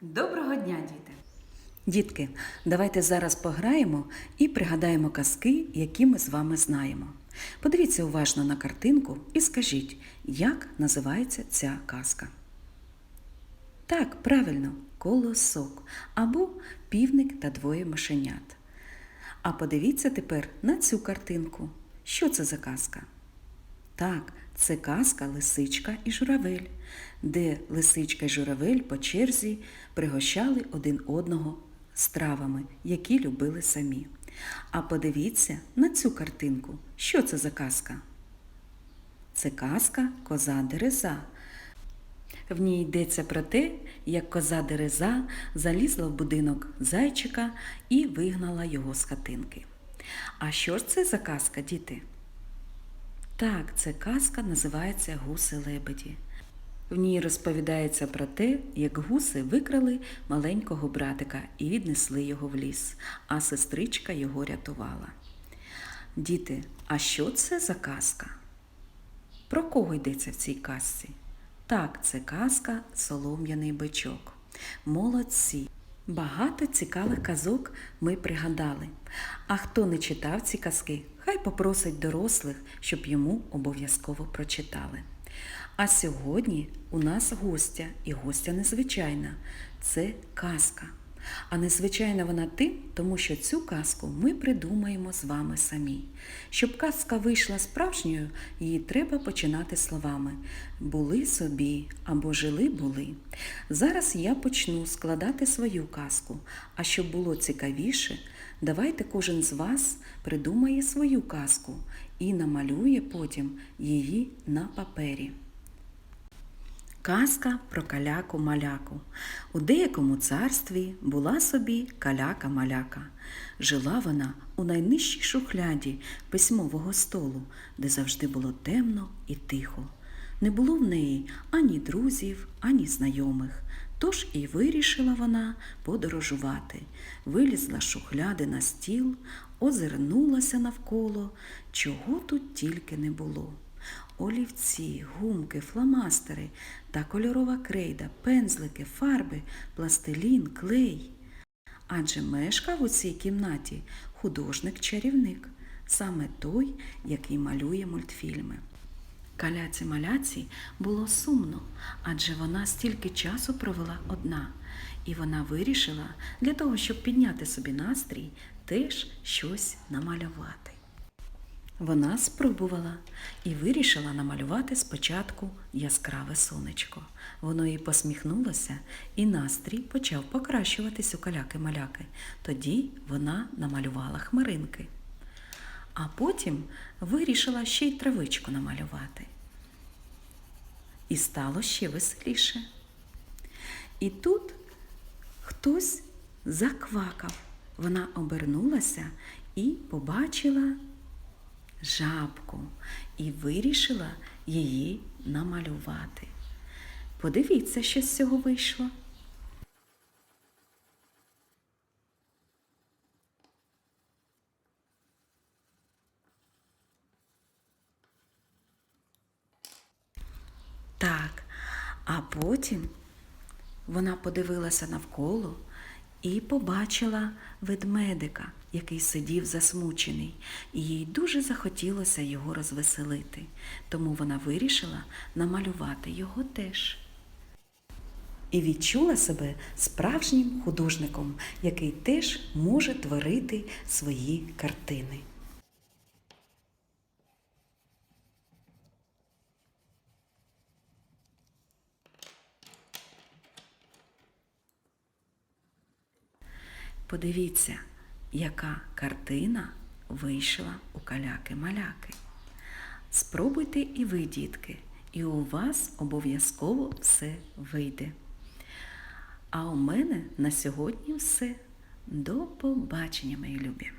Доброго дня, діти! Дітки, давайте зараз пограємо і пригадаємо казки, які ми з вами знаємо. Подивіться уважно на картинку і скажіть, як називається ця казка. Так, правильно, колосок або півник та двоє мишенят. А подивіться тепер на цю картинку. Що це за казка? Так, це казка Лисичка і журавель, де лисичка і журавель по черзі пригощали один одного стравами, які любили самі. А подивіться на цю картинку. Що це за казка? Це казка Коза Дереза. В ній йдеться про те, як коза Дереза залізла в будинок зайчика і вигнала його з хатинки. А що ж це за казка, діти? Так, ця казка називається Гуси-лебеді. В ній розповідається про те, як гуси викрали маленького братика і віднесли його в ліс, а сестричка його рятувала. Діти, а що це за казка? Про кого йдеться в цій казці? Так, це казка Солом'яний бичок. Молодці! Багато цікавих казок ми пригадали. А хто не читав ці казки, хай попросить дорослих, щоб йому обов'язково прочитали. А сьогодні у нас гостя, і гостя незвичайна це казка. А незвичайна вона тим, тому що цю казку ми придумаємо з вами самі. Щоб казка вийшла справжньою, її треба починати словами були собі або жили були. Зараз я почну складати свою казку, а щоб було цікавіше, давайте кожен з вас придумає свою казку і намалює потім її на папері. Казка про каляку-маляку. У деякому царстві була собі каляка-маляка. Жила вона у найнижчій шухляді письмового столу, де завжди було темно і тихо. Не було в неї ані друзів, ані знайомих. Тож і вирішила вона подорожувати. Вилізла шухляди на стіл, озирнулася навколо, чого тут тільки не було олівці, гумки, фломастери та кольорова крейда, пензлики, фарби, пластилін, клей. Адже мешкав у цій кімнаті художник-чарівник, саме той, який малює мультфільми. Каляці маляці було сумно, адже вона стільки часу провела одна, і вона вирішила для того, щоб підняти собі настрій, теж щось намалювати. Вона спробувала і вирішила намалювати спочатку яскраве сонечко. Воно їй посміхнулося, і настрій почав покращуватись у каляки-маляки. Тоді вона намалювала хмаринки. А потім вирішила ще й травичку намалювати. І стало ще веселіше. І тут хтось заквакав. Вона обернулася і побачила жабку і вирішила її намалювати. Подивіться, що з цього вийшло. Так, а потім вона подивилася навколо і побачила ведмедика, який сидів засмучений, і їй дуже захотілося його розвеселити, тому вона вирішила намалювати його теж. І відчула себе справжнім художником, який теж може творити свої картини. Подивіться, яка картина вийшла у каляки-маляки. Спробуйте і ви, дітки, і у вас обов'язково все вийде. А у мене на сьогодні все. До побачення, мої любі!